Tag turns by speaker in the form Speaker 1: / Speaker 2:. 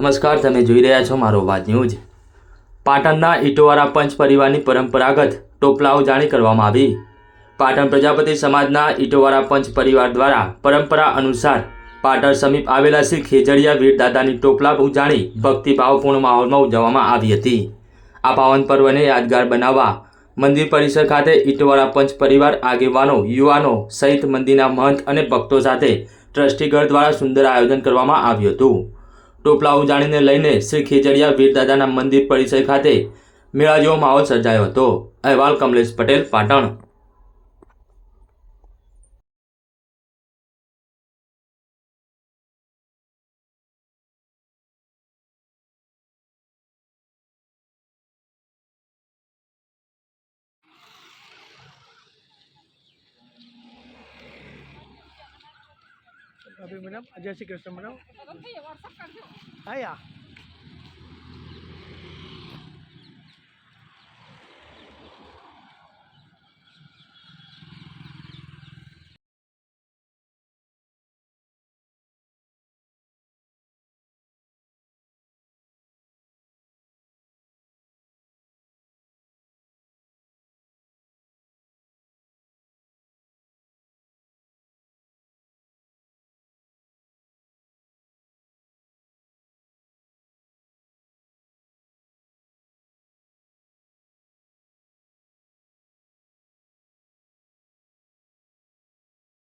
Speaker 1: નમસ્કાર, તમે જોઈ રહ્યા છો મારો વાત ન્યૂઝ. પાટણના ઈટોવાળા પંચ પરિવારની પરંપરાગત ટોપલાઓ ઉજાણી કરવામાં આવી. પાટણ પ્રજાપતિ સમાજના ઈટોવાળા પંચ પરિવાર દ્વારા પરંપરા અનુસાર પાટણ સમીપ આવેલા શ્રી ખેજડિયા વીરદાદાની ટોપલા ઉજાણી ભક્તિભાવપૂર્ણ માહોલમાં ઉજવવામાં આવી હતી. આ પાવન પર્વને યાદગાર બનાવવા મંદિર પરિસર ખાતે ઇટવાળા પંચ પરિવાર આગેવાનો, યુવાનો સહિત મંદિરના મહંત અને ભક્તો સાથે ટ્રસ્ટીગઢ દ્વારા સુંદર આયોજન કરવામાં આવ્યું હતું. ટોપલા ઉજાણીને લઈને શ્રી ખેજડિયા વીરદાદાના મંદિર પરિસર ખાતે મેળા જેવો માહોલ સર્જાયો હતો. અહેવાલ કમલેશ પટેલ, પાટણ.
Speaker 2: અભી મેડમ જય શ્રી કૃષ્ણ મેડમ હા યા